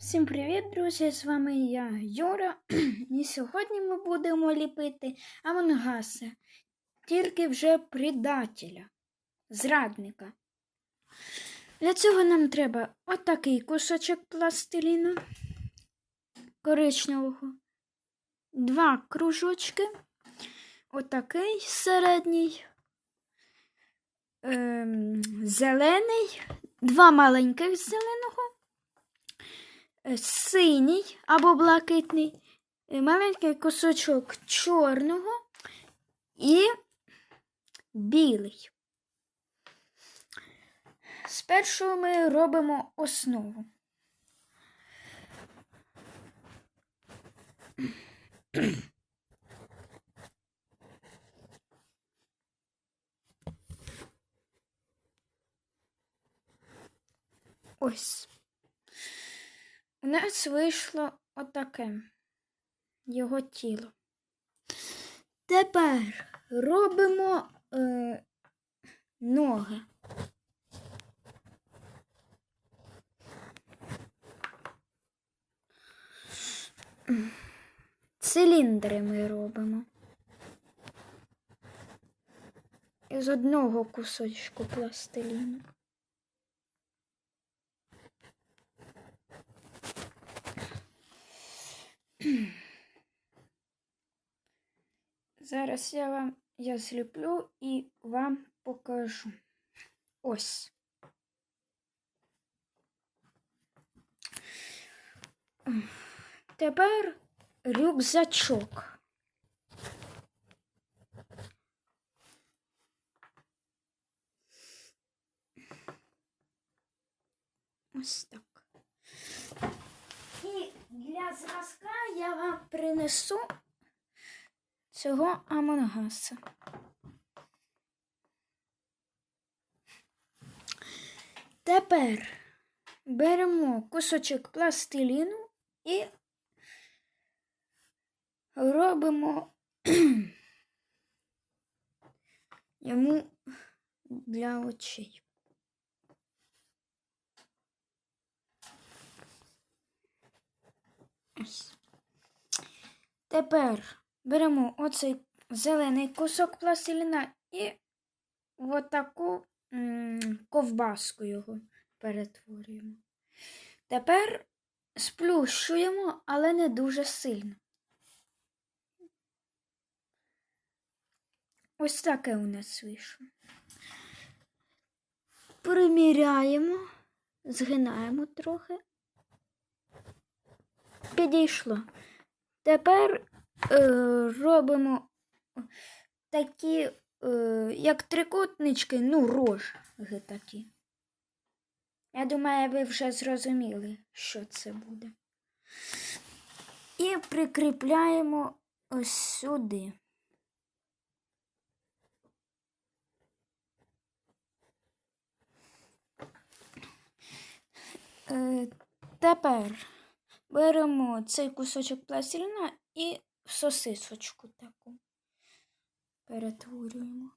Всім привіт, друзі! З вами я, Юра. І сьогодні ми будемо ліпити Амонгаса, тільки вже предателя, зрадника. Для цього нам треба отакий кусочок пластиліну коричневого, два кружочки, отакий середній, ем, зелений, два маленьких зеленого е, синій або блакитний, е, маленький кусочок чорного і білий. Спершу ми робимо основу. Ось. У нас вийшло отаке його тіло. Тепер робимо е, ноги. Циліндри ми робимо. Із одного кусочку пластиліну. Зараз я вам я зліплю і вам покажу. Ось. Тепер рюкзачок. Ось так. Для зразка я вам принесу цього Амонгаса. Тепер беремо кусочок пластиліну і робимо йому для очей. Ось. Тепер беремо оцей зелений кусок пластиліна і в таку ковбаску його перетворюємо. Тепер сплющуємо, але не дуже сильно. Ось таке у нас вийшло. Приміряємо, згинаємо трохи. Підійшло. Тепер е, робимо такі, е, як трикутнички, ну, рожги такі. Я думаю, ви вже зрозуміли, що це буде. І прикріпляємо ось сюди. Е, тепер беремо цей кусочок пластиліна і в сосисочку таку перетворюємо.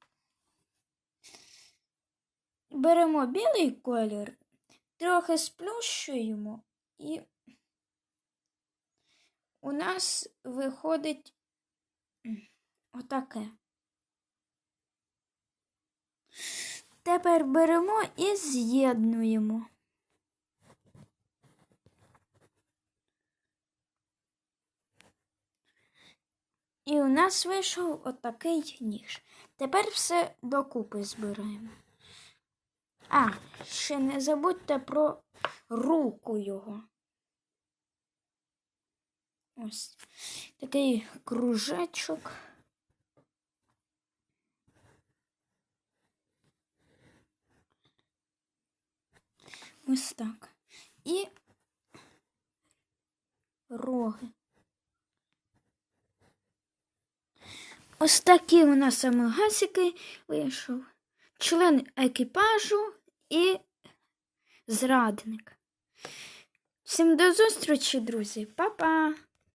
Беремо білий колір, трохи сплющуємо і у нас виходить отаке. Тепер беремо і з'єднуємо. І у нас вийшов отакий ніж. Тепер все докупи збираємо. А, ще не забудьте про руку його. Ось такий кружечок. Ось так. І роги. Ось такі у нас самогасики вийшов. Член екіпажу і зрадник. Всім до зустрічі, друзі. Па-па!